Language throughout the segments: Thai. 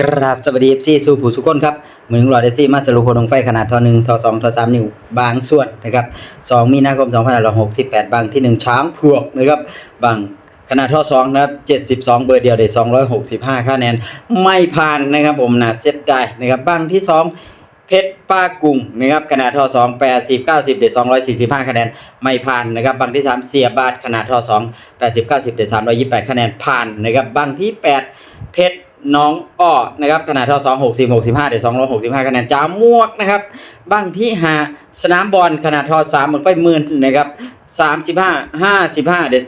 กราบสวัสดีเอฟซีสู่ผู้สุกคนครับเหมือนหลอดเอฟซีมาสรุปผลลงไฟขนาดทอหนึ่งทอสองทอสามนิ้วบางส่วนนะครับสองมีนาคมสองพันห้าร้อยหกสิบแปดบางที่หนึ่งช้างเผือกนะครับบางขนาดท่อสองนะครับเจ็ดสิบสองเบอร์เดียวได้สองร้อยหกสิบห้าคะแนนไม่ผ่านนะครับผมนะเซตได้นะครับบางที่สองเพชรป้ากุ้งนะครับขนาดท่อสองแปดสิบเก้าสิบเด็ดสองร้อยสี่สิบห้าคะแนนไม่ผ่านนะครับบางที่สามเสียบาทขนาดท่อสองแปดสิบเก้าสิบเด็ดสามร้อยยี่สิบแปดคะแนนผ่านนะครับบางที่แปดเพชร น้องอ้อนะครับขนาดเท่า2 6 0 65เดี๋ยว265คะแนนจ้ามวกนะครับบ้างที่หาสนามบอลขนาดเท่า3เหมือนไฟหมื่นนะครับ35 55เดี๋ยว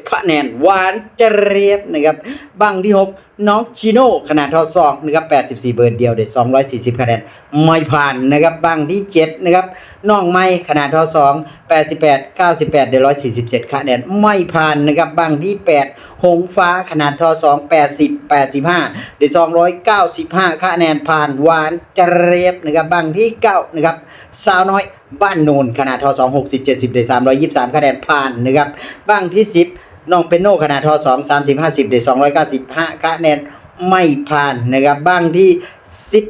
427คะแนนหวานเจรียบนะครับบ้างที่6น้องชิโน่ขนาดเท่า2นะครับ84เบอร์เดียวเดี๋ยว240คะแนนไม่ผ่านนะครับบ้างที่7นะครับน้องไม้ขนาดเท่า2 88 98เดี๋ยว147คะแนนไม่ผ่านนะครับบ้างที่8 หงฟ้าขนาดทอสองแปดสิบแปดสิบห้าเดี๋ยวสองร้อยเก้าสิบห้าคะแนนผ่านหวานเจรียบนะครับบางที่เก้านะครับสาวน้อยบ้านโนนขนาดทอสองหกสิบเจ็ดสิบเดี๋ยวสามร้อยยี่สิบสามคะแนนผ่านนะครับบางที่สิบน้องเป็นโนขนาดทอสองสามสิบห้าสิบเดี๋ยวสองร้อยเก้าสิบห้าคะแนนไม่ผ่านนะครับบ้างที่สิบ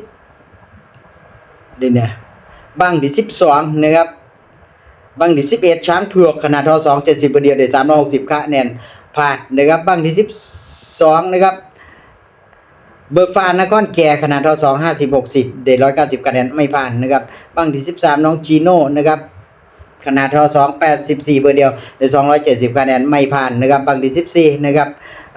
เดี๋ยวเนี่ยบางที่สิบสองนะครับบ้างที่สิบเอ็ดช้างเผือกขนาดทอสองเจ็ดสิบเดียวเดียวสามร้อยหกสิบคะแนน ผ่านนะครับบางที่สิบสองนะครับ เบิกฟานนครแก่ขนาดทอสองห้าสิบหกสิบเดร้อยเก้าสิบคะแนนไม่ผ่านนะครับบางที่สิบสามน้องจีโน่นะครับขนาดทอสองแปดสิบสี่เบอร์เดียวเดสองร้อยเจ็ดสิบคะแนนไม่ผ่านนะครับบางที่สิบสี่นะครับ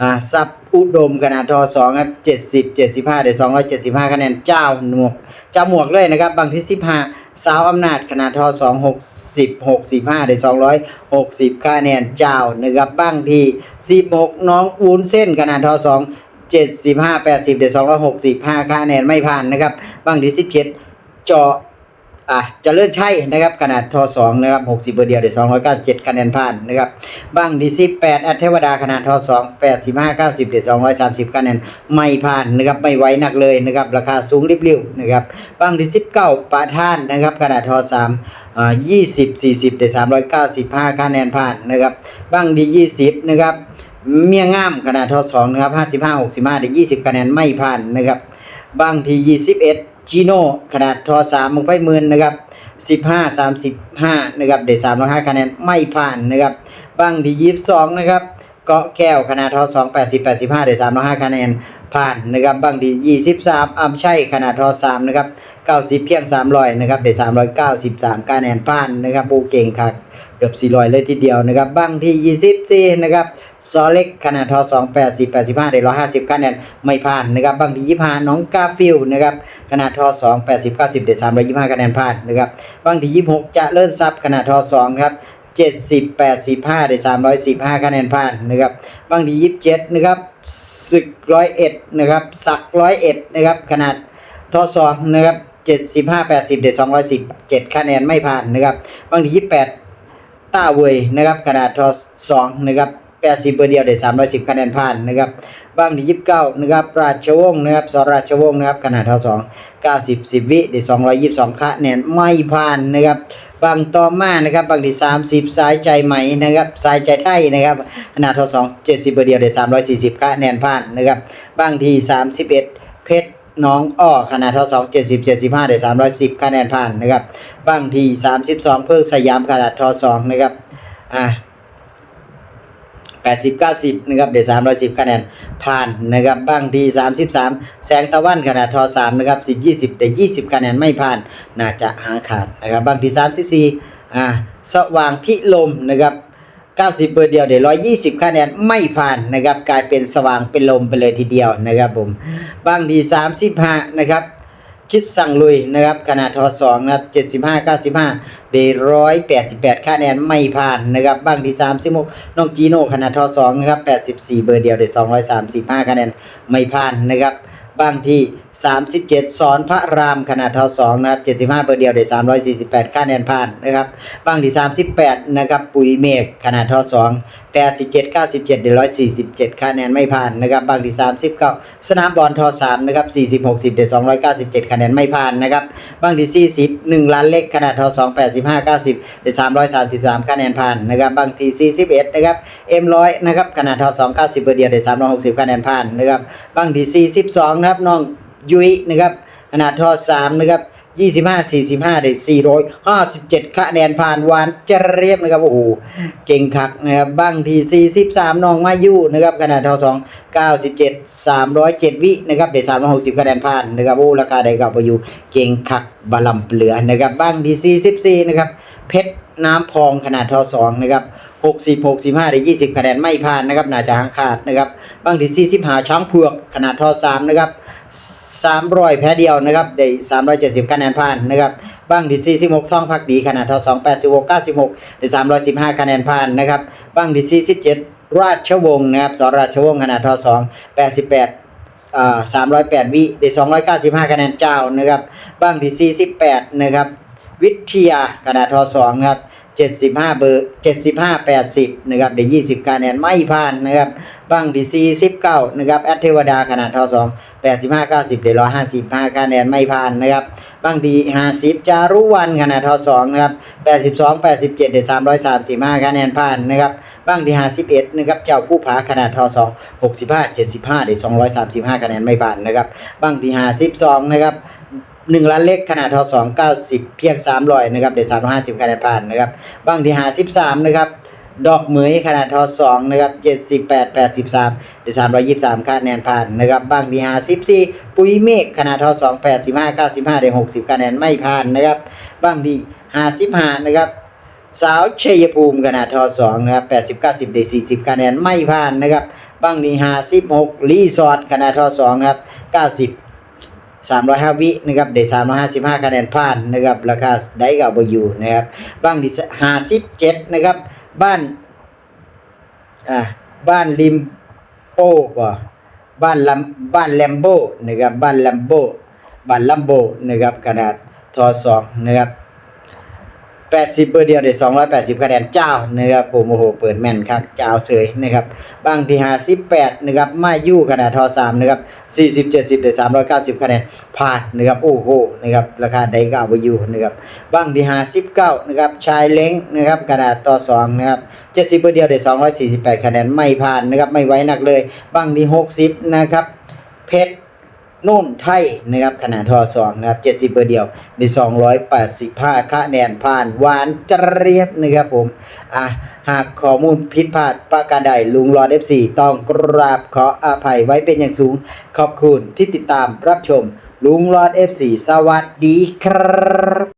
อ่าซับอุดมขนาดทอสองครับเจ็ดสิบเจ็ดสิบห้าเดสองร้อยเจ็ดสิบห้าคะแนนเจ้าหมวกเจ้าหมวกเลยนะครับบางที่สิบห้า สาวอำนาจขนาดทอสองหกสิบหกสิบห้าได้สองร้อยหกสิบคะแนนเจ้านะครับบ้างทีสิบหกน้องอูนเส้นขนาดทอสองเจ็ดสิบห้าแปดสิบได้สองร้อยหกสิบห้าคะแนนไม่ผ่านนะครับบ้างทีสิบเจ็ดเจาะ อะจะเลื่อนใช่นะครับ ขนาดทอสองนะครับหกสิบเบอร์เดียวได้สองร้อยเก้าเจ็ดคะแนนผ่านนะครับบ้างดีสิบแปดอัเทวดาขนาดทอสองแปดสิบห้าเก้าสิบเดสองร้อยสามสิบคะแนนไม่ผ่านนะครับไม่ไหวหนักเลยนะครับราคาสูงริบลิ่วนะครับบ้างที่สิบเก้าปะท่านนะครับขนาดทอสามอ่ายี่สิบสี่สิบเดสามร้อยเก้าสิบห้าคะแนนผ่านนะครับบ้างที่ยี่สิบนะครับเมียงามขนาดทอสองนะครับห้าสิบห้าหกสิบห้าเดยี่สิบคะแนนไม่ผ่านนะครับบ้างทียี่สิบเอ็ด จีโน่ขนาดทอสามมึงไปหมื่นนะครับสิบห้าสามสิบห้านะครับเดสามร้อยห้าคะแนนไม่ผ่านนะครับบ้างที่ยี่สิบสองนะครับเกาะแก้วขนาดทอสองแปดสิบแปดสิบห้าเดสามร้อยห้าคะแนนผ่านนะครับบ้างที่ยี่สิบสามอัมชัยขนาดทอสามนะครับเก้าสิบเพียงสามร้อยนะครับเดสามร้อยเก้าสิบสามคะแนนผ่านนะครับปูเก่งคักเกือบสี่ร้อยเลยทีเดียวนะครับบ้างที่ยี่สิบสี่นะครับ ซอเล็กขนาดทอสองแปดสิบแปดสิบห้าเดร้อยห้าสิบคะแนนไม่ผ่านนะครับบางทียี่ห้าน้องกาฟิลนะครับขนาดทอสองแปดสิบเก้าสิบเดสามร้อยยี่ห้าคะแนนผ่านนะครับบางทียี่หกจะเลื่อนซับขนาดทอสองครับเจ็ดสิบแปดสิบห้าได้สามร้อยสิบห้าคะแนนผ่านนะครับบางทียี่สิบเจ็ดนะครับศึกร้อยเอ็ดนะครับสักร้อยเอ็ดนะครับขนาดทอสองนะครับเจ็ดสิบห้าแปดสิบได้สองร้อยสิบเจ็ดคะแนนไม่ผ่านนะครับบางทียี่สิบแปดต้าเวยนะครับขนาดทอสองนะครับ แปดสิบเบอร์เดียวได้อยสิบคะแนนผ่านนะครับบางที่สิบเก้านะครับราชวงศ์นะครับสราชวงศ์นะครับขนาดเท่าสิบสิบวิได้อยยี่สิบสองคะแนนไม่ผ่านนะครับบางต่อมานะครับบางที่ามสิบสายใจใหม่นะครับสายใจได้นะครับขนาดเท่า2 70เบอร์เดียวได้อยสี่สิบคะแนนผ่านนะครับบางที่31เอ็ดเพชรน้องอ้อขนาดเท่า2 70 75ได้สามร้อยสิบคะแนนผ่านนะครับบางทีสามสิบสองเพิ่งสยามขนาดเท่างนะครับอ่า แปดสิบเก้าสิบนะครับเด็ดสามร้อยสิบคะแนนผ่านนะครับบางทีสามสิบสามแสงตะวันขนาดทอสามนะครับสิบยี่สิบแต่สิบคะแนนไม่ผ่าน น่าจะหางขาดนะครับบางทีสามสิบสี่อ่าสว่างพิลมนะครับเก้าสิบเบอร์เดียวเดี๋ยวสิบคะแนนไม่ผ่านนะครับกลายเป็นสว่างเป็นลมไปเลยทีเดียวนะครับผมบางทีสามสิบห้านะครับ คิดสั่งลุยนะครับขนาดทอสองนะครับเจ็ดสิบห้าเก้าสิบห้าเดร้อยแปดสิบแปดคะแนนไม่ผ่านนะครับบ้างที่สามสิบหกน้องจีโน่ขนาดทอสองนะครับแปดสิบสี่เบอร์เดียวเดสองร้อยสามสิบห้าคะแนนไม่ผ่านนะครับบ้างที่ 37 สอนพระรามขนาดเท่า2นะครับ75 เบอร์เดียวได้ 348 ค่าแนนผ่านนะครับบางที่ 38 นะครับ ปุ๋ยเมฆขนาดเท่า2 87 97ได้147 ค่าแนนไม่ผ่านนะครับบางที่ 39 สนามบอลทอ3นะครับ40 60ได้297 คะแนนไม่ผ่านนะครับบางที่ 40 1 ล้านเล็กขนาดเท่า2 85 90ได้333 คะแนนผ่านนะครับบางที่41นะครับ M100 นะครับขนาดเท่า2 90เบอร์เดียวได้360 คะแนนผ่านนะครับบางที่ 42 นะครับน้อง ยุ้ยนะครับขนาดท่า3นะครับ25 45ได้457คะแนนผ่านวานเจเรียบนะครับโอ้โหเก่งคักนะครับบางที่43น้องมายุนะครับขนาดเท่า2 97 307 วินะครับได้360คะแนนผ่านนะครับโอ้ราคาได้กับอยู่เก่งคักบาลัมเหลือนะครับบางที่44นะครับเพชรน้ำพองขนาดท่า2นะครับ60 65ได้20คะแนนไม่ผ่านนะครับน่าจะหางขาดนะครับบางที่45ช้างเผือกขนาดท่า3นะครับ 300 แพ้เดียวนะครับได้370 คะแนนผ่านนะครับบ้างที่46ท่องพักดีขนาดเท่า2 86 96ได้315 คะแนนผ่านนะครับบ้างที่47 ราชวงศ์นะครับสราชวงศ์ขนาดเท่า2 88อ่า308วิได้295คะแนนเจ้านะครับบ้างที่48นะครับ วิทยาขนาดเท่า2นะครับ 75 เบอร์ 75 80 นะครับได้20คะแนนไม่ผ่านนะครับบ้างที่49 นะครับแอดเทวดาขนาดท่า2 85 90ได้155คะแนนไม่ผ่านนะครับบ้างที่50 จารุวันขนาดท่า2นะครับ82 87ได้335คะแนนผ่านนะครับบ้างที่51 นะครับเจ้าผู้ผาขนาดท่า2 65 75ได้235คะแนนไม่ผ่านนะครับบ้างที่52 นะครับ หนึ่งล้านเล็กขนาดท่าสองเก้าสิบเพียงสามร้อยนะครับเดี๋ยวสามร้อยห้าสิบคะแนนผ่านนะครับบางที่หาสิบสามนะครับดอกเหมยขนาดทอสองนะครับเจ็ดสิบแปดแปดสิบสามเดี๋ยวสามร้อยยี่สิบสามคะแนนผ่านนะครับบางที่หาสิบสี่ปุ๋ยเมฆขนาดทอสองแปดสิบห้าเก้าสิบห้าเดี๋ยวหกสิบคะแนนไม่ผ่านนะครับบางที่หาสิบห้านะครับสาวเชยภูมิขนาดทอสองนะครับแปดสิบเก้าสิบได้สี่สิบคะแนนไม่ผ่านนะครับบางที่หาสิบหกรีสอร์ทขนาดทอสองนะครับเก้าสิบ 305 วินะครับได้355 คะแนนผ่านนะครับราคาได้กับบอยู่นะครับบ้างที่57นะครับบ้านอ่าบ้านลิมโปบ่บ้านลำบ้านแลมโบนะครับบ้านแลมโบบ้านลัมโบนะครับขนาดทอสองนะครับ 80 เบอร์เดียวได้280 คะแนนเจ้านะครับผมโอ้โหเปิดแม่นครับเจ้าเสยนะครับบางที่58นะครับมายู่ขนาดทอ3นะครับ40 70ได้390 คะแนนผ่านนะครับโอ้โหนะครับราคาได้ก็เอาไปอยู่นะครับบางที่59นะครับชายเล้งนะครับขนาดต่อ2นะครับ70 เบอร์เดียวได้248 คะแนนไม่ผ่านนะครับไม่ไว้หนักเลยบางที่60นะครับเพชร นุ่นไทยนะครับขนาดทอสองนะครับเจ็ดสิบเบอร์เดียวในสองร้อยแปดสิบห้าคะแนนผ่านหวานเจรียบนะครับผมอะหากข้อมูลผิดพลาดประการใดลุงรอดเอฟซีต้องกราบขออภัยไว้เป็นอย่างสูง ขอบคุณที่ติดตามรับชมลุงรอดเอฟซีสวัสดีครับ